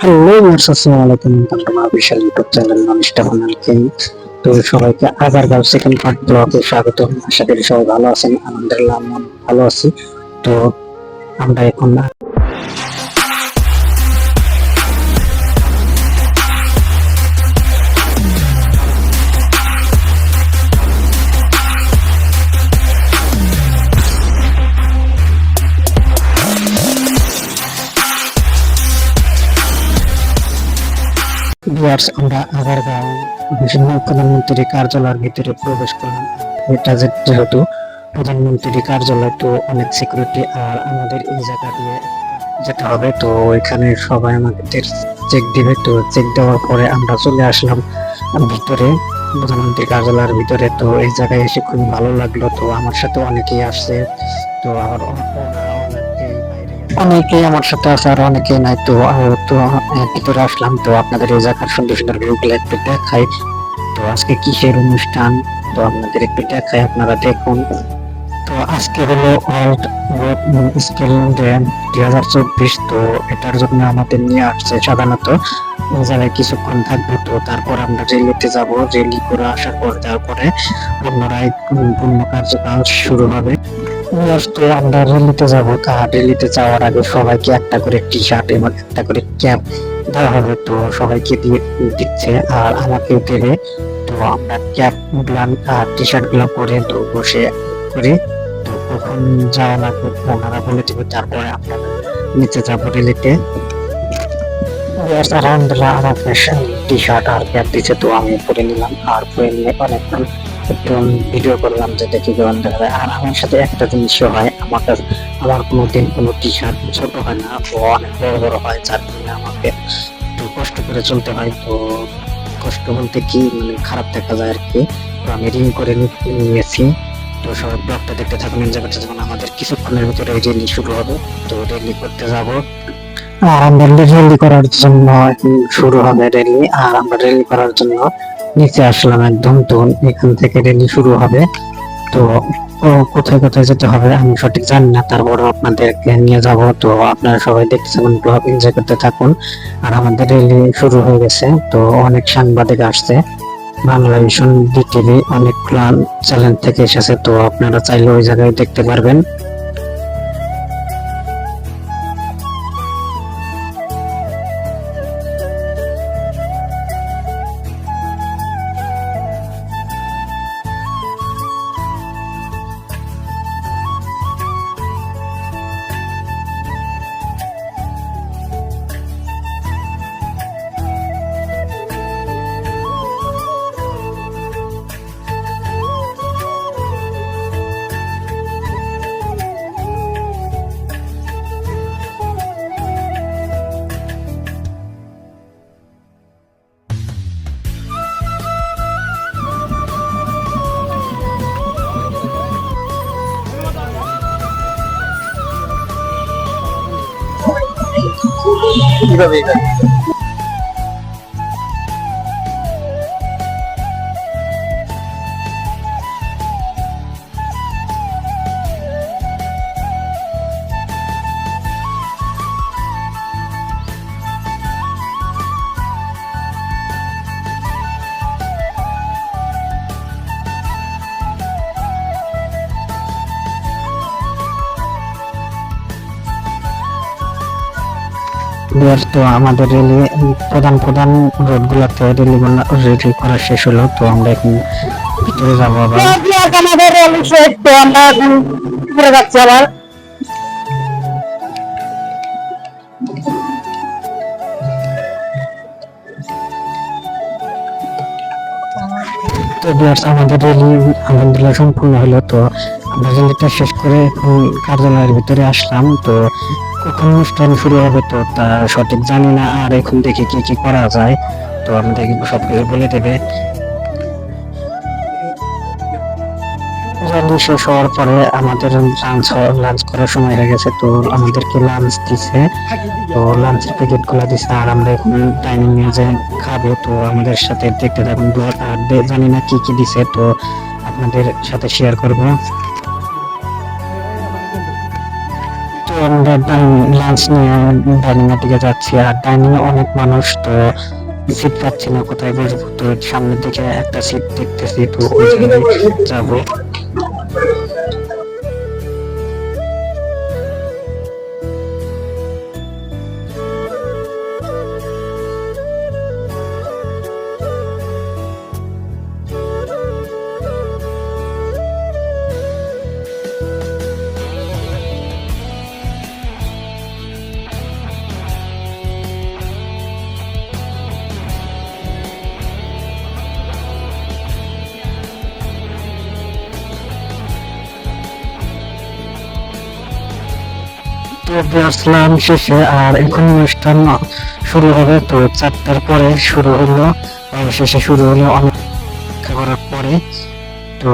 Hello viewers আসসালামু আলাইকুম। বিশাল YouTube channel তো সবাইকে আগারগাঁও সেকেন্ড পার্ট ব্লগে স্বাগত আশা করি সবাই ভালো আছেন। আলহামদুলিল্লাহ ভালো আছি। তো আমরা এখন ভিউয়ার্স আমরা আগারগাঁও বিভিন্ন প্রধানমন্ত্রী কার্যালয়ের ভিতরে প্রবেশ করলাম। এটা যেহেতু প্রধানমন্ত্রী কার্যালয়, তো অনেক সিকিউরিটি আর আমাদের এই জায়গা দিয়ে যেতে হবে। তো ওইখানে সবাই আমাদের চেক দিবে। তো চেক দেওয়ার পরে আমরা চলে আসলাম ভিতরে, প্রধানমন্ত্রী কার্যালয়ের ভিতরে। তো এই জায়গায় এসে খুব ভালো লাগল। তো আমার সাথে অনেকেই আসছে। তো বাইরে অনেকেই আমার সাথে আছে আর অনেকেই নাই। তো তো ভিতরে আসলাম। তো আপনাদের এই জায়গার সুন্দর সুন্দর ভিউগুলো একটু দেখাই। তো আজকে কিসের অনুষ্ঠান? তো আপনাদের একটু দেখাই আপনারা দেখুন। তো আজকে হলো ওয়ার্ল্ড স্কেল ডে দুই হাজার চব্বিশ। তো এটার জন্য আমাদের নিয়ে আসছে সাধারণত জায়গায় কিছুক্ষণ থাকব। তো তারপর আমরা রেলিতে যাব। রেলি করে আসার পর তারপরে উম, পূর্ণ কার্যক্রম শুরু হবে। আমরা রেলিতে যাব। তা রেলিতে যাওয়ার আগে সবাইকে একটা করে টি শার্ট এবং একটা করে ক্যাপ দেওয়া হবে। তো সবাইকে দিয়ে দিচ্ছে আর আমাকেও দেবে। তো আমরা ক্যাপগুলা আর টি শার্টগুলা পরে তো বসে করে তো কখন যাওয়া লাগবে ওনারা বলে দেবে, তারপরে আমরা নিচে যাব রেলিতে আলহামদুলিল্লাহ, আমাকে টি শার্ট আর ক্যাপ দিচ্ছে, তো আমি পরে নিলাম। আর পরে নিয়ে অনেকক্ষণ একটু ভিডিও করলাম যে দেখি কেমন দেখা যায় আর আমার সাথে একটা জিনিসও হয়, আমার কাছে আমার কোনো দিন কোনো টি শার্ট ছোট হয় না অনেক বড় বড় হয়, যার জন্য আমাকে একটু কষ্ট করে চলতে হয়। তো কষ্ট বলতে কি মানে খারাপ দেখা যায় আর কি। তো আমি রিং করে নিয়েছি। তো সবাই ব্লগটা দেখতে থাকুন এনজয় করতে আমাদের কিছুক্ষণের ভিতরে রেলি শুরু হবে। তো রেলি করতে যাব। আর আমরা রেলি করার জন্য শুরু হবে রেলি আর আমরা রেলি করার জন্য নিচে আসলাম একদম, তো এখান থেকে রেলি শুরু হবে। তো কোথায় কোথায় যেতে হবে আমি সঠিক জানি না তারপর আপনাদেরকে নিয়ে যাব। তো আপনারা সবাই দেখতে ব্লগ এনজয় করতে থাকুন। আর আমাদের রেলি শুরু হয়ে গেছে, তো অনেক সাংবাদিক আসছে। বাংলা ভিশন বিটিভি অনেক চ্যানেল থেকে এসেছে, তো আপনারা চাইলে ওই জায়গায় দেখতে পারবেন। কীভাবে এবার তো আমাদের রেলি প্রধান প্রধান রোড গুলাতে রেলি রেলি করা শেষ হলো তো আমরা এখন ভিতরে যাব আবার। আমাদের রেলি শেষ তো আমরা এখন ঘুরে যাচ্ছি আবার। তো ভিউয়ার্স আমাদের রেলি আলহামদুলিল্লাহ সম্পূর্ণ হলো তো আমরা রেলিটা শেষ করে এখন কার্যালয়ের ভিতরে আসলাম তো কখন অনুষ্ঠান শুরু হবে তো তা সঠিক জানি না, আর এখন দেখি কি কি করা যায়। তো আমাদেরকে সব কিছু বলে দেবে। শেষ হওয়ার পরে আমাদের লাঞ্চ লাঞ্চ করার সময় হয়ে গেছে, তো আমাদেরকে লাঞ্চ দিছে। তো লাঞ্চের প্যাকেটগুলা দিছে, আর আমরা এখন ডাইনিং এ যে খাব, তো আমাদের সাথে দেখতে থাকুন, আর জানি না কি কি দিছে, তো আপনাদের সাথে শেয়ার করব। লাঞ্চ নিয়ে ডাইনিং এর দিকে যাচ্ছি আর ডাইনিং এ অনেক মানুষ, তো সিট পাচ্ছি না, কোথায় বসবো? তো সামনের দিকে একটা সিট দেখতেছি, তো ওই যাব। আসলাম শেষে আর এখন অনুষ্ঠান শুরু হবে তো চারটার পরে শুরু হলো। শেষে শুরু হলো অনেক করার পরে। তো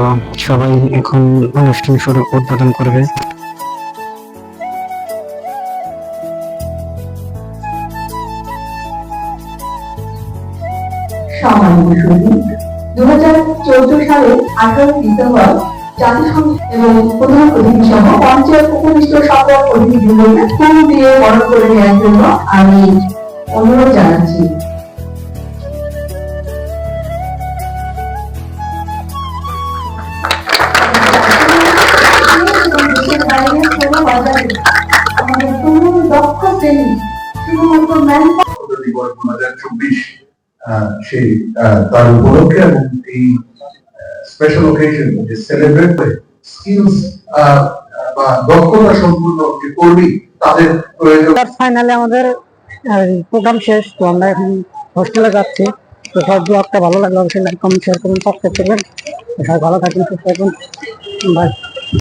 সবাই এখন অনুষ্ঠান শুরু উদ্বোধন করবে। সম্মানিত দু হাজার চৌদ্দ সালে আঠারো ডিসেম্বর জাতিসংঘ এবং প্রধান অতিথি সহ পঞ্চায়েত উপবিষ্ট সকল অতিথিবৃন্দকে ফুল দিয়ে বরণ করে নেওয়ার জন্য আমি অনুরোধ জানাচ্ছি। সেই আহ, তার উপলক্ষে এবং এই স্পেশাল ওকেশন যে সেলিব্রেট করে স্কিলস বা দক্ষতা সম্পূর্ণ যে কর্মী, তাদের প্রয়োজন ফাইনালে আমাদের প্রোগ্রাম শেষ, তো আমরা এখন হোস্টেলে যাচ্ছি। তো সব ব্লগটা ভালো লাগল অবশ্যই লাইক কমেন্ট শেয়ার করুন সাবস্ক্রাইব করবেন। সবাই ভালো থাকুন সুস্থ থাকুন বাই